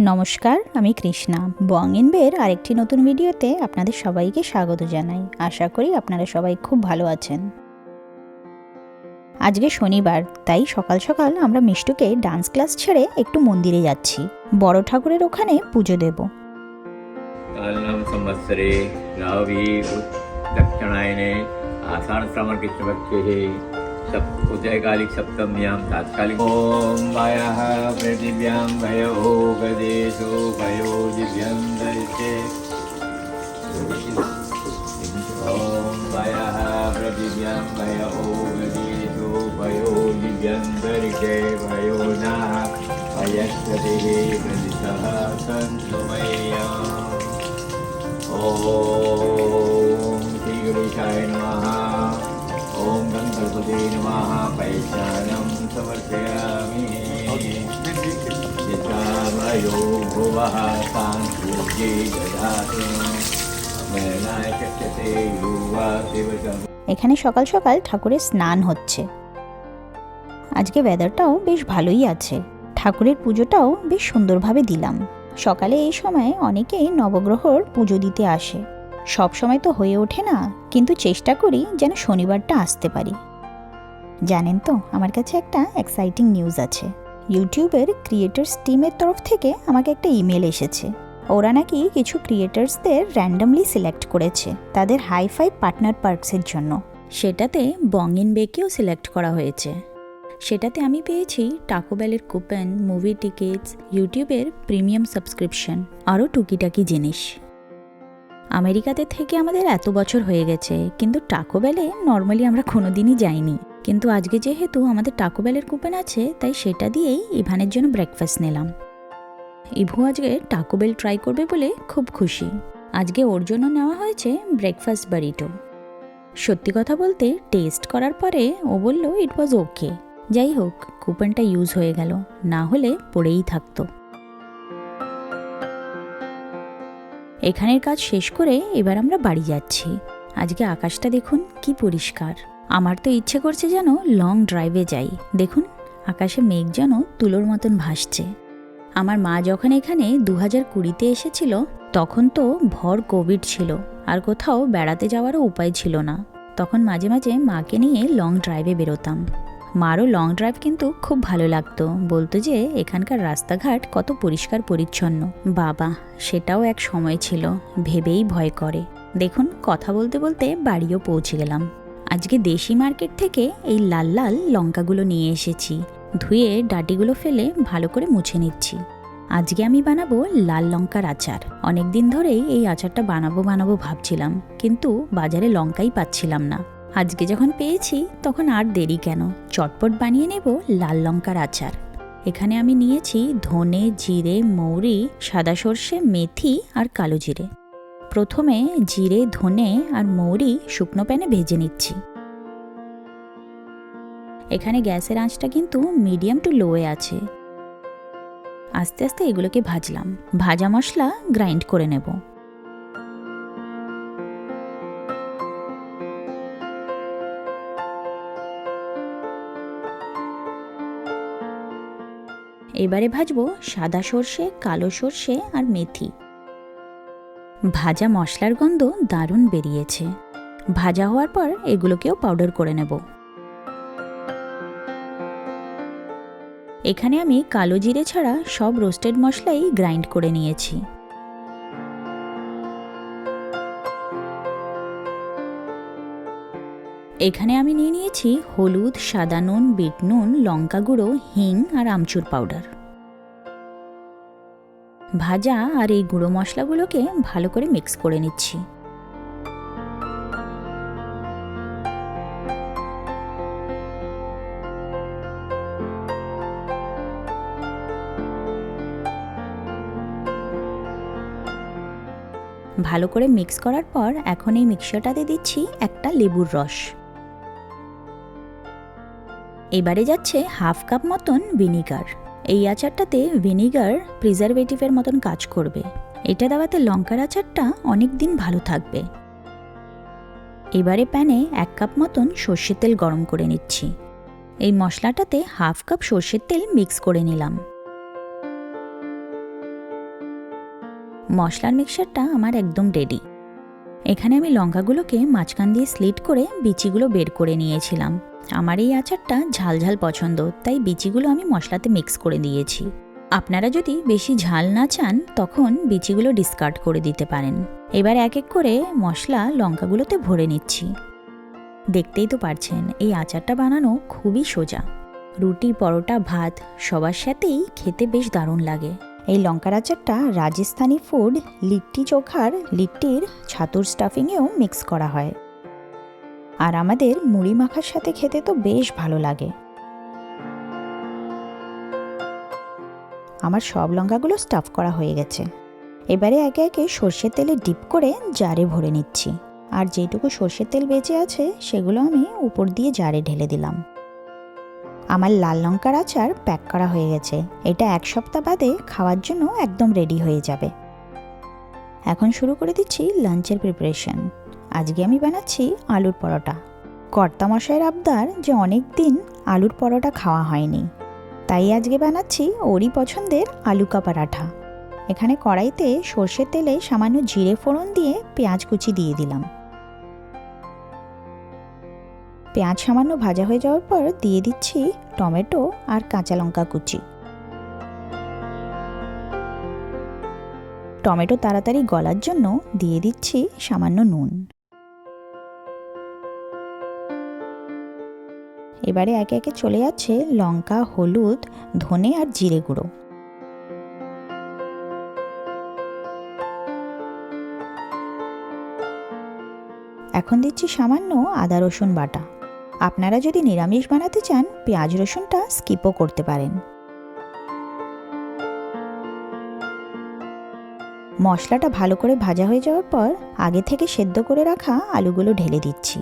নমস্কার, আমি কৃষ্ণা। বং ইনবের আরেকটি নতুন ভিডিওতে আপনাদের সবাইকে স্বাগত জানাই। আশা করি আপনারা সবাই খুব ভালো আছেন। আজকে শনিবার, তাই সকাল সকাল আমরা মিষ্টুকে ডান্স ক্লাস ছেড়ে একটু মন্দিরে যাচ্ছি। বড় ঠাকুরের ওখানে পুজো দেব। আসান उदयकालिकसप्तम्यां तात्कालिक। ॐ वायः पृथिव्यां भयो गदेशो भयो दिव्यं दर्शे ॐ वायः पृथिव्यां भयो गदेशो भयो दिव्यं दर्शे भयो नः भयस्पतिः गदितः सन्तु मय्या। ॐ यथामयो भुवः साङ्ख्ये ददातु मरणाय शक्यते युवा शिवसम् এখানে সকাল সকাল ঠাকুরের স্নান হচ্ছে আজকে ওয়েদারটাও বেশ ভালোই আছে ঠাকুরের পুজোটাও বেশ সুন্দরভাবে দিলাম সকালে এই সময় অনেকেই নবগ্রহর পুজো দিতে আসে সব সময় তো হয়ে ওঠে না কিন্তু চেষ্টা করি যেন শনিবারটা আসতে পারি জানেন তো আমার কাছে একটা এক্সাইটিং নিউজ আছে ইউটিউবের ক্রিয়েটার্স টিমের তরফ থেকে আমাকে একটা ইমেল এসেছে। ওরা নাকি কিছু ক্রিয়েটার্সদের র্যান্ডামলি সিলেক্ট করেছে তাদের হাইফাই পার্টনার পার্কসের জন্য। সেটাতে বঙ্গিন বেকেও সিলেক্ট করা হয়েছে। সেটাতে আমি পেয়েছি টাকোবেলের কুপন মুভি টিকিটস ইউটিউবের প্রিমিয়াম সাবস্ক্রিপশন আরও টুকিটাকি জিনিস। আমেরিকাতে থেকে আমাদের এত বছর হয়ে গেছে, কিন্তু টাকোবেলে নর্মালি আমরা কোনোদিনই যাইনি। কিন্তু আজকে যেহেতু আমাদের টাকোবেলের কুপন আছে, তাই সেটা দিয়েই ইভানের জন্য ব্রেকফাস্ট নিলাম। ইভু আজকে টাকোবেল ট্রাই করবে বলে খুব খুশি। আজকে ওর জন্য নেওয়া হয়েছে ব্রেকফাস্ট বারিটো সত্যি কথা বলতে টেস্ট করার পরে ও বলল ইট ওয়াজ ওকে যাই হোক কুপনটা ইউজ হয়ে গেল, না হলে পড়েই থাকতো। এখানের কাজ শেষ করে এবার আমরা বাড়ি যাচ্ছি। আজকে আকাশটা দেখুন কি পরিষ্কার। আমার তো ইচ্ছে করছে যেন লং ড্রাইভে যাই। দেখুন, আকাশে মেঘ যেন তুলোর মতন ভাসছে। আমার মা যখন এখানে দু হাজার কুড়িতে এসেছিল, তখন তো ভর কোভিড ছিল, আর কোথাও বেড়াতে যাওয়ারও উপায় ছিল না। তখন মাঝে মাঝে মাকে নিয়ে লং ড্রাইভে বেরোতাম। মারও লং ড্রাইভ কিন্তু খুব ভালো লাগতো। বলতো যে, এখানকার রাস্তাঘাট কত পরিষ্কার পরিচ্ছন্ন। বাবা, সেটাও এক সময় ছিল, ভেবেই ভয় করে। দেখুন, কথা বলতে বলতে বাড়িও পৌঁছে গেলাম। আজকে দেশি মার্কেট থেকে এই লাল লাল লঙ্কাগুলো নিয়ে এসেছি। ধুয়ে ডাটিগুলো ফেলে ভালো করে মুছে নিচ্ছি। আজকে আমি বানাবো লাল লঙ্কার আচার। অনেক দিন ধরেই এই আচারটা বানাবো বানাবো ভাবছিলাম, কিন্তু বাজারে লঙ্কাই পাচ্ছিলাম না। আজকে যখন পেয়েছি, তখন আর দেরি কেন? চটপট বানিয়ে নেব লাল লঙ্কার আচার। এখানে আমি নিয়েছি ধনে, জিরে, মৌরি, সাদা সর্ষে, মেথি আর কালো জিরে। প্রথমে জিরে, ধনে আর মৌরি শুকনো প্যানে ভেজে নিচ্ছি। এখানে গ্যাসের আঁচটা কিন্তু মিডিয়াম টু লোয়ে আছে। আস্তে আস্তে এগুলোকে ভাজলাম। ভাজা মশলা গ্রাইন্ড করে নেব। এবারে ভাজবো সাদা সর্ষে, কালো সর্ষে আর মেথি। ভাজা মশলার গন্ধ দারুণ বেরিয়েছে। ভাজা হওয়ার পর এগুলোকেও পাউডার করে নেব। এখানে আমি কালো জিরে ছাড়া সব রোস্টেড মশলাই গ্রাইন্ড করে নিয়েছি। এখানে আমি নিয়ে নিয়েছি হলুদ, সাদা নুন, বিট নুন, লঙ্কা গুঁড়ো, হিং আর আমচুর পাউডার ভাজা আর এই গুঁড়ো মশলাগুলোকে ভালো করে মিক্স করে নিচ্ছি। ভালো করে মিক্স করার পর এখন এই মিক্সারটাতে দিচ্ছি একটা লেবুর রস। এবারে যাচ্ছে হাফ কাপ মতন ভিনিগার। এই আচারটাতে ভিনিগার প্রিজারভেটিভের মতন কাজ করবে। এটা দেওয়াতে লঙ্কার আচারটা অনেক দিন ভালো থাকবে। এবারে প্যানে এক কাপ মতন সর্ষের তেল গরম করে নিচ্ছি। এই মশলাটাতে হাফ কাপ সর্ষের তেল মিক্স করে নিলাম। মশলার মিক্সারটা আমার একদম রেডি এখানে আমি লঙ্কাগুলোকে মাঝখান দিয়ে স্লিট করে বিচিগুলো বের করে নিয়েছিলাম। আমার এই আচারটা ঝাল ঝাল পছন্দ, তাই বিচিগুলো আমি মশলাতে মিক্স করে দিয়েছি। আপনারা যদি বেশি ঝাল না চান, তখন বিচিগুলো ডিসকার্ড করে দিতে পারেন। এবার এক এক করে মশলা লঙ্কাগুলোতে ভরে নিচ্ছি। দেখতেই তো পারছেন, এই আচারটা বানানো খুবই সোজা। রুটি, পরোটা, ভাত, সবার সাথেই খেতে বেশ দারুণ লাগে। এই লঙ্কার আচারটা রাজস্থানি ফুড লিট্টি চোখার লিট্টির ছাতুর স্টাফিংয়েও মিক্স করা হয়। আর আমাদের মুড়ি মাখার সাথে খেতে তো বেশ ভালো লাগে। আমার সব লঙ্কাগুলো স্টাফ করা হয়ে গেছে। এবারে একে একে সর্ষের তেলে ডিপ করে জারে ভরে নিচ্ছি। আর যেটুকু সর্ষের তেল বেঁচে আছে, সেগুলো আমি উপর দিয়ে জারে ঢেলে দিলাম। আমার লাল লঙ্কার আচার প্যাক করা হয়ে গেছে। এটা এক সপ্তাহ বাদে খাওয়ার জন্য একদম রেডি হয়ে যাবে। এখন শুরু করে দিচ্ছি লাঞ্চের প্রিপারেশন আজকে আমি বানাচ্ছি আলুর পরোটা। কর্তামশাইয়ের আবদার যে অনেক দিন আলুর পরোটা খাওয়া হয়নি। তাই আজকে বানাচ্ছি ওরই পছন্দের আলু কা পরাঠা। এখানে কড়াইতে সর্ষের তেলে সামান্য জিরে ফোড়ন দিয়ে পেঁয়াজ কুচি দিয়ে দিলাম। পেঁয়াজ সামান্য ভাজা হয়ে যাওয়ার পর দিয়ে দিচ্ছি টমেটো আর কাঁচা লঙ্কা কুচি। টমেটো তাড়াতাড়ি গলার জন্য দিয়ে দিচ্ছি সামান্য নুন। এবারে একে একে চলে যাচ্ছে লঙ্কা, হলুদ, ধনে আর জিরে গুঁড়ো। এখন দিচ্ছি সামান্য আদা, রসুন বাটা। আপনারা যদি নিরামিষ বানাতে চান, পেঁয়াজ, রসুনটা স্কিপও করতে পারেন। মশলাটা ভালো করে ভাজা হয়ে যাওয়ার পর আগে থেকে সেদ্ধ করে রাখা আলুগুলো ঢেলে দিচ্ছি।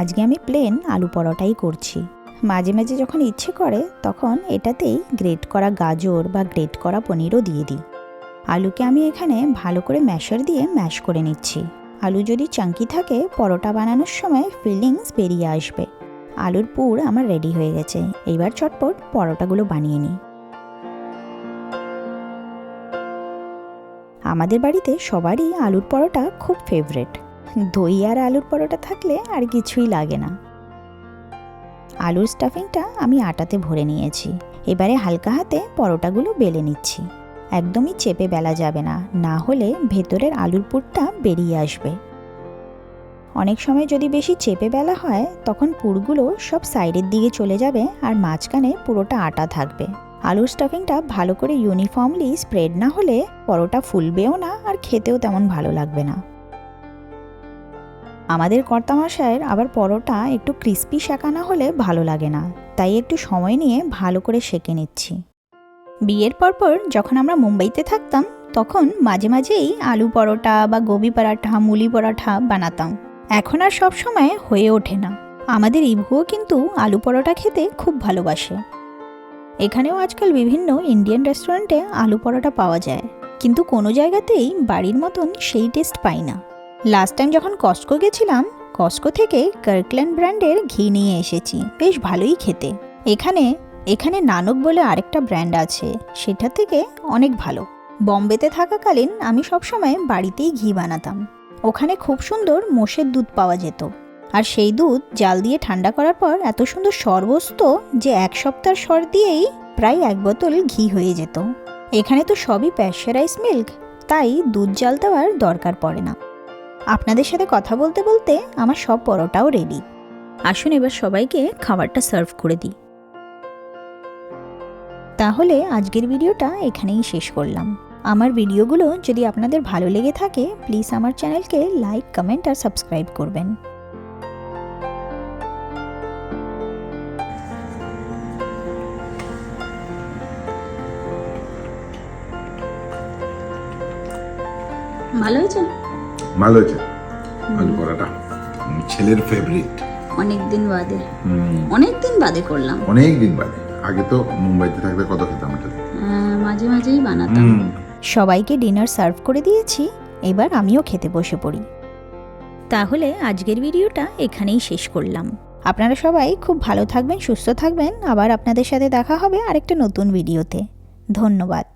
আজকে আমি প্লেন আলু পরোটাই করছি। মাঝে মাঝে যখন ইচ্ছে করে, তখন এটাতেই গ্রেট করা গাজর বা গ্রেট করা পনিরও দিয়ে দিই। আলুকে আমি এখানে ভালো করে ম্যাশার দিয়ে ম্যাশ করে নিচ্ছি। আলু যদি চাঙ্কি থাকে, পরোটা বানানোর সময় ফিলিংস বেরিয়ে আসবে। আলুর পুর আমার রেডি হয়ে গেছে। এইবার চটপট পরোটাগুলো বানিয়ে নিই। আমাদের বাড়িতে সবারই আলুর পরোটা খুব ফেভারেট দই আর আলুর পরোটা থাকলে আর কিছুই লাগে না। আলুর স্টাফিংটা আমি আটাতে ভরে নিয়েছি। এবারে হালকা হাতে পরোটাগুলো বেলে নিচ্ছি। একদমই চেপে বেলা যাবে না না হলে ভেতরের আলুর পুরটা বেরিয়ে আসবে। অনেক সময় যদি বেশি চেপে বেলা হয়, তখন পুরগুলো সব সাইডের দিকে চলে যাবে আর মাঝখানে পুরোটা আটা থাকবে। আলুর স্টাফিংটা ভালো করে ইউনিফর্মলি স্প্রেড না হলে পরোটা ফুলবেও না আর খেতেও তেমন ভালো লাগবে না। আমাদের কর্তামশায়ের আবার পরোটা একটু ক্রিস্পি শেখানো হলে ভালো লাগে না। তাই একটু সময় নিয়ে ভালো করে সেঁকে নিচ্ছি। বিয়ের পরপর যখন আমরা মুম্বাইতে থাকতাম, তখন মাঝে মাঝেই আলু পরোটা বা গোবি পরাঠা, মুলি পরাঠা বানাতাম। এখন আর সব সময় হয়ে ওঠে না। আমাদের ইভুও কিন্তু আলু পরোটা খেতে খুব ভালোবাসে। এখানেও আজকাল বিভিন্ন ইন্ডিয়ান রেস্টুরেন্টে আলু পরোটা পাওয়া যায়। কিন্তু কোনো জায়গাতেই বাড়ির মতন সেই টেস্ট পাই না। লাস্ট টাইম যখন কস্কো গেছিলাম কস্কো থেকে কার্কল্যান্ড ব্র্যান্ডের ঘি নিয়ে এসেছি। বেশ ভালোই খেতে। এখানে এখানে নানক বলে আরেকটা ব্র্যান্ড আছে। সেটা থেকে অনেক ভালো। বম্বেতে থাকাকালীন আমি সবসময় বাড়িতেই ঘি বানাতাম। ওখানে খুব সুন্দর মোষের দুধ পাওয়া যেত। আর সেই দুধ জাল দিয়ে ঠান্ডা করার পর এত সুন্দর সর যে এক সপ্তাহ সর দিয়েই প্রায় এক বোতল ঘি হয়ে যেত। এখানে তো সবই প্যাশ্চারাইজ মিল্ক তাই দুধ জাল দেওয়ার দরকার পড়ে না। আপনাদের সাথে কথা বলতে বলতে আমার সব পরোটাও রেডি আসুন এবার সবাইকে খাবারটা সার্ভ করে দিই। তাহলে আজকের ভিডিওটা এখানেই শেষ করলাম। আমার ভিডিওগুলো যদি আপনাদের ভালো লেগে থাকে প্লিজ আমার চ্যানেলকে লাইক কমেন্ট আর সাবস্ক্রাইব করবেন। ভালো হয়েছে ভালো হয়েছে? আলু পরাটা ছেলের ফেভারিট অনেক দিন বাদে। অনেক দিন বাদে করলাম। অনেক দিন বাদে। আগে তো মুম্বাইতে থাকতে কত খেতাম এটা মাঝে মাঝেই বানাতাম। সবাইকে ডিনার সার্ভ করে দিয়েছি এবার আমিও খেতে বসে পড়ি। তাহলে আজকের ভিডিওটা এখানেই শেষ করলাম। আপনারা সবাই খুব ভালো থাকবেন সুস্থ থাকবেন। আবার আপনাদের সাথে দেখা হবে আরেকটা নতুন ভিডিওতে। ধন্যবাদ।